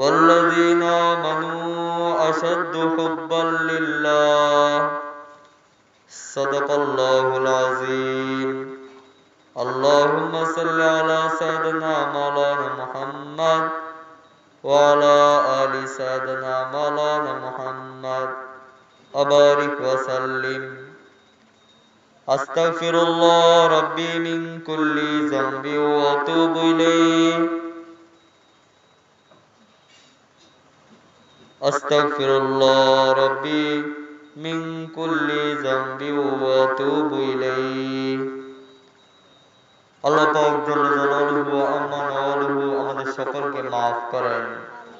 والذين آمنوا أشد حبا لله. صدق الله العظيم. اللهم صل على سيدنا مولانا محمد وعلى آل سيدنا مولانا محمد. وبارك وسلم. أستغفر الله ربي من كل ذنب وأتوب إليه. أستغفر الله ربي من كل ذنب وأتوب إليه আল্লাহ পাক জল জালালুহু আম্মা নাওয়ালুহু আমাদের সকলকে maaf করেন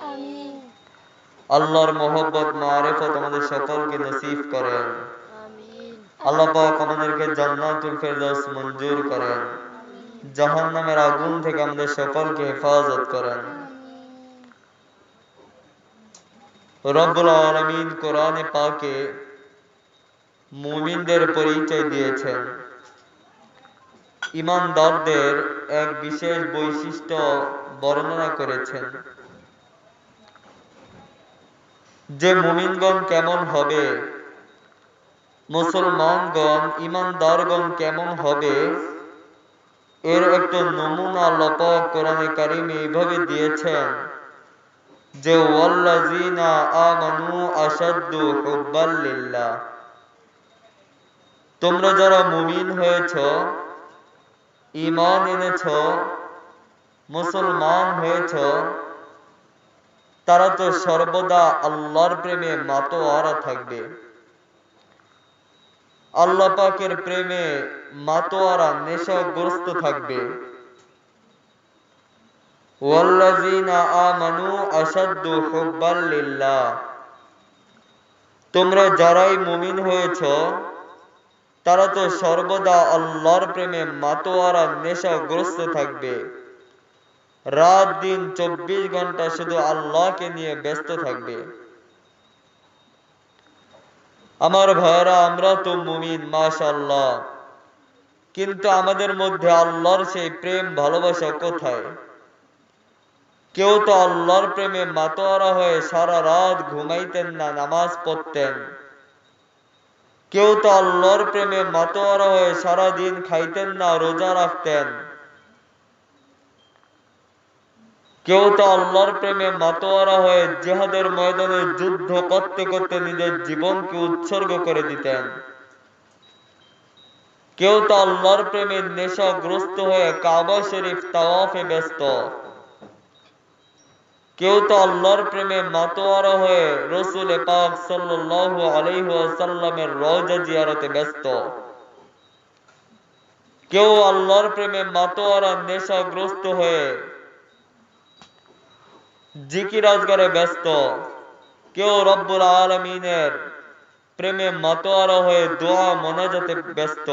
আমিন আল্লাহর মোহব্বত মারিফত আমাদের সকলকে নসিব করেন আমিন আল্লাহ পাক আমাদেরকে জান্নাতুল ফেরদৌস মঞ্জুর করেন জাহান্নামের আগুন থেকে আমাদের সকলকে হেফাজত করেন রব্বুল আলামিন কোরআনে পাকে মুমিনদের পরিচয় দিয়েছেন। ইমানদারদের এক বিশেষ বৈশিষ্ট্য বর্ণনা করেছেন। যে মুমিনগণ কেমন হবে, মুসলমানগণ, ইমানদারগণ কেমন হবে, এর একটা নমুনা লপক কোরআনে কারিমে এইভাবে দিয়েছেন। যে, ওয়াল্লাযিনা আমানু আশাদ্দু হুব্বাল লিল্লাহ। তোমরা যারা মুমিন হয়েছ, ঈমান এনেছ, মুসলমান হয়েছ, তারা তো সর্বদা আল্লাহর প্রেমে মাতোয়ারা থাকবে। আল্লাহ পাকের প্রেমে মাতোয়ারা নেশাগ্রস্ত থাকবে ওয়াল্লাযিনা আমানু আশাদ্দু হুব্বাল লিল্লাহ তোমরা যারাই মুমিন হয়েছ, তারা তো সর্বদা আল্লাহর প্রেমে মাতোয়ারা নেশাগ্রস্ত থাকবে। রাত দিন চব্বিশ ঘণ্টা শুধু আল্লাহকে নিয়ে ব্যস্ত থাকবে। আমার ভাইরা আমরা তো মুমিন, মাশাআল্লাহ। কিন্তু আমাদের মধ্যে আল্লাহর সেই প্রেম, ভালোবাসা কোথায়? কেউ তো আল্লাহর প্রেমে মাতোয়ারা হয়ে সারা রাত ঘুমাইতেন না, নামাজ পড়তেন। কেউ তো আল্লাহর প্রেমে মাতোয়ারা হয়ে সারা দিন খাইতেন না, রোজা রাখতেন। কেউ তো আল্লাহর প্রেমে মাতোয়ারা হয়ে জেহাদের ময়দানে যুদ্ধ করতে করতে নিজের জীবনকে উৎসর্গ করে দিতেন। কেউ তো আল্লাহর প্রেমে নেশাগ্রস্ত হয়ে কাবা শরীফ তাওয়াফে ব্যস্ত। কেউ তো আল্লাহর প্রেমে মাতোয়ারা হয়ে রসুল পাক সাল্লাল্লাহু আলাইহি ওয়াসাল্লামের রওজা জিয়ারতে ব্যস্ত। কেউ আল্লাহর প্রেমে মাতোয়ারা নেশাগ্রস্ত হয়ে জিকির আজগারে ব্যস্ত। কেউ রব্বুল আলমিনের প্রেমে মাতোয়ারা হয়ে দোয়া মোনাজাতে ব্যস্ত।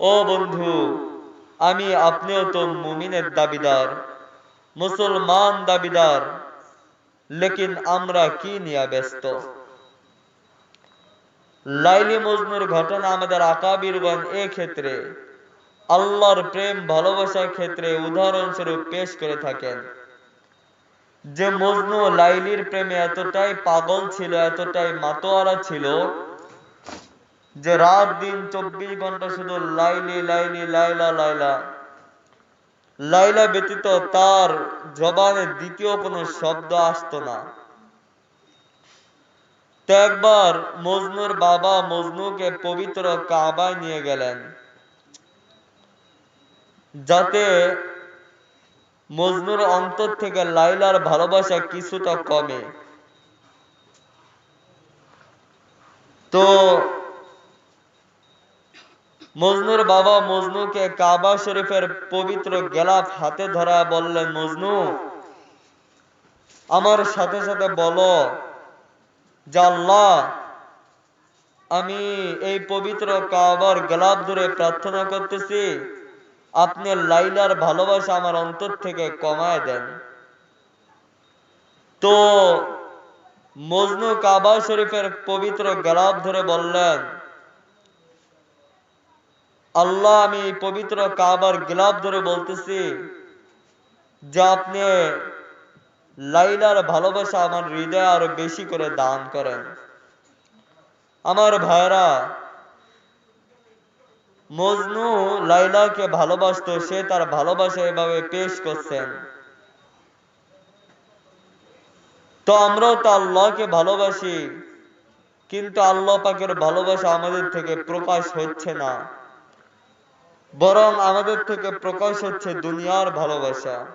ও বন্ধু, আমি আপনিও তো মুমিনের দাবিদার। মুসলমান দাবিদার, লেকিন আমরা কি নিয়ে ব্যস্ত? লাইলি মজনুর ঘটনা আমাদের আকাবিরগণ এ ক্ষেত্রে আল্লাহর প্রেম, ভালোবাসার ক্ষেত্রে উদাহরণস্বরূপ পেশ করে থাকেন। যে মজনু লাইলির প্রেমে এতটাই পাগল ছিল, এতটাই মাতোয়ারা ছিল, যে রাত দিন চব্বিশ ঘণ্টা শুধু লাইলি লাইলি, লাইলা লাইলা লাইলা ব্যতীত তার জবানে দ্বিতীয় কোনো শব্দ আসতো না। একবার মজনুর বাবা মজনুকে পবিত্র কাবায় নিয়ে গেলেন, যাতে মজনুর অন্তর থেকে লাইলার ভালোবাসা কিছুটা কমে। তো মজনুর বাবা মজনুকে কাবা শরীফের পবিত্র গেলাফ হাতে ধরা বললেন, মজনু, আমার সাথে সাথে বলো আল্লাহ, আমি এই পবিত্র কাবার গোলাপ ধরে প্রার্থনা করতেছি, আপনি লাইলার ভালোবাসা আমার অন্তর থেকে কমায় দেন। তো মজনু কাবা শরীফের পবিত্র গোলাপ ধরে বললেন আল্লাহ আমি পবিত্র কাবার গোলাপ ধরে বলতেছি যে আপনি লাইলার ভালোবাসা আমার হৃদয়ে আরও বেশি করে দান করেন। আমার ভাইরা মজনু লাইলাকে ভালোবাসতো, সে তার ভালোবাসা এভাবে পেশ করছেন। তো আমরাও তো আল্লাহকে ভালোবাসি, কিন্তু আল্লাহ পাকের ভালোবাসা আমাদের থেকে প্রকাশ হচ্ছে না। বরং আমাদের থেকে প্রকাশ হচ্ছে দুনিয়ার ভালোবাসা।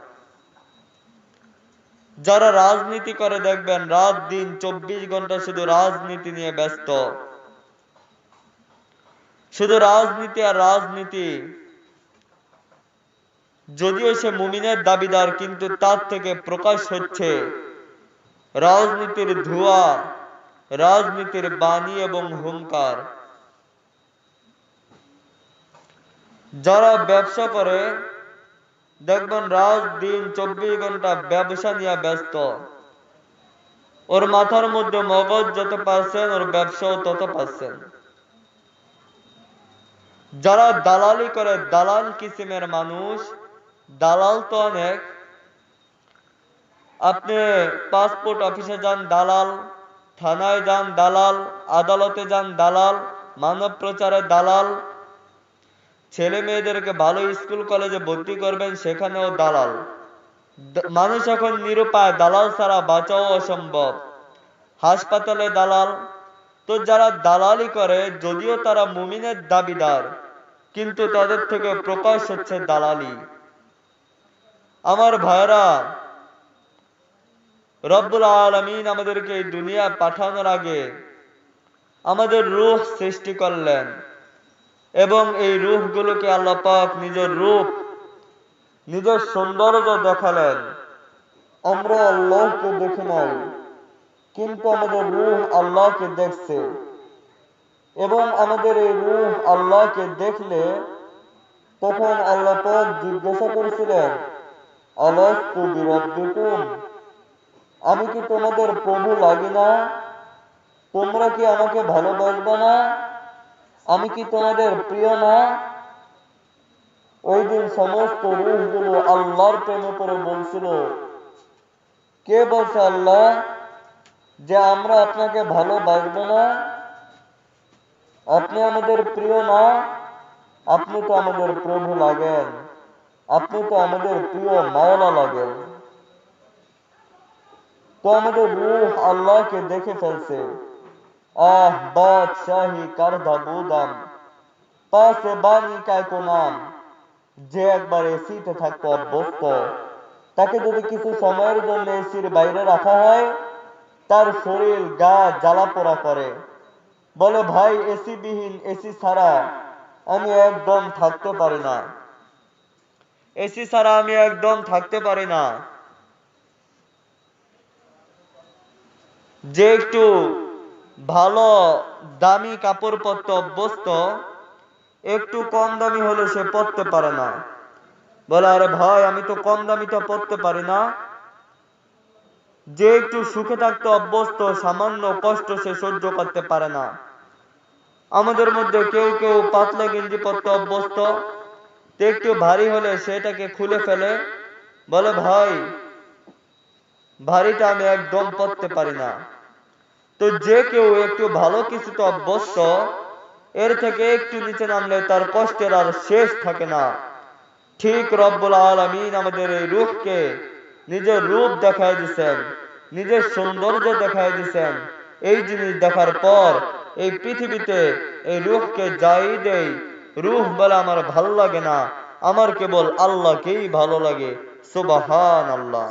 যারা রাজনীতি করে দেখবেন, রাত দিন চব্বিশ ঘণ্টা শুধু রাজনীতি নিয়ে ব্যস্ত। শুধু রাজনীতি আর রাজনীতি। যদিও সে মুমিনের দাবিদার, কিন্তু তার থেকে প্রকাশ হচ্ছে রাজনীতির ধোঁয়া, রাজনীতির বাণী এবং হুঙ্কার যারা ব্যবসা করে, দেখবেন রাত দিন চব্বিশ ঘণ্টা ব্যবসা নিয়ে ব্যস্ত। ওর মাথার মধ্যে মগজ যত পাচ্ছেন ওর ব্যবসাও তত পাচ্ছেন যারা দালালি করে, দালাল কিসিমের মানুষ, দালাল তো অনেক। আপনি পাসপোর্ট অফিসে যান, দালাল। থানায় যান, দালাল। আদালতে যান, দালাল। মানব প্রচারে দালাল। ছেলে মেয়েদেরকে ভালো স্কুল, কলেজে ভর্তি করবেন, সেখানেও দালাল। মানুষ এখন নিরুপায়, দালাল ছাড়া বাঁচাও অসম্ভব। হাসপাতালে দালাল। তো যারা দালালি করে, যদিও তারা মুমিনের দাবিদার, কিন্তু তাদের থেকে প্রকাশ হচ্ছে দালালি। আমার ভাইরা রব্বুল আলমিন আমাদেরকে এই দুনিয়া পাঠানোর আগে আমাদের রূহ সৃষ্টি করলেন। এবং এই রূহগুলোকে আল্লাহ পাক নিজের রূপ, নিজের সৌন্দর্য দেখালেন। আমরা আল্লাহকে দেখি নাই, কিন্তু আমাদের রূহ আল্লাহকে দেখছে। এবং আমাদের এই রূহ আল্লাহকে দেখলে তখন আল্লাহ পাক জিজ্ঞাসা করেছিলেন, আলাস্তু বিরব্বিকুম? আমি কি তোমাদের প্রভু লাগি না? তোমরা কি আমাকে ভালোবাসবে না? আমি কি তোমাদের প্রিয় না? ওই দিন সমস্ত রূহগুলো আল্লাহর প্রেমে করে বলছিল, কে বলছে আল্লাহ যে আমরা আপনাকে ভালোবাসবো না? আপনি আমাদের প্রিয় না? আপনি তো আমাদের প্রভু লাগেন। আপনি তো আমাদের প্রিয় মাওলা লাগেন। তো আমাদের রূহ আল্লাহকে দেখে ফেলছে। বাদশাহী কারধা বুদাম পাশে বাণী কায়কো নাম যে একবার এসিতে থাকতো অভ্যস্ত, তাকে যদি কিছু সময়ের জন্য এসির বাইরে রাখা হয়, তার শরীর, গা জ্বালা পোড়া করে। বলে, ভাই এসি বিহীন এসি ছাড়া আমি একদম থাকতে পারি না। এসি ছাড়া আমি একদম থাকতে পারি না। যে একটু ভালো দামি কাপড় পরতে অভ্যস্ত, একটু কম দামি হলে সে পরতে পারে না। বলে, আরে ভাই, আমি তো কম দামিটা পরতে পারি না। যে একটু সুখে থাকতে অভ্যস্ত, সামান্য কষ্ট সে সহ্য করতে পারে না। আমাদের মধ্যে কেউ কেউ পাতলা গেঞ্জি পরতে অভ্যস্ত একটু ভারী হলে সেটাকে খুলে ফেলে। বলে, ভাই, ভারীটা আমি একদম পরতে পারি না। তো যে কেউ একটু ভালো কিছুতে অভ্যস্ত, এর থেকে একটু নিচে নামলে তার কষ্টের আর শেষ থাকে না। ঠিক রব্বুল আলমিন আমাদের এই রূপকে নিজের রূপ দেখায় দিছেন, নিজের সৌন্দর্য দেখায় দিছেন। এই জিনিস দেখার পর এই পৃথিবীতে এই রূপকে যাই দেই রূহ বলে আমার ভালো লাগে না, আমার কেবল আল্লাহকেই ভালো লাগে সুবাহান আল্লাহ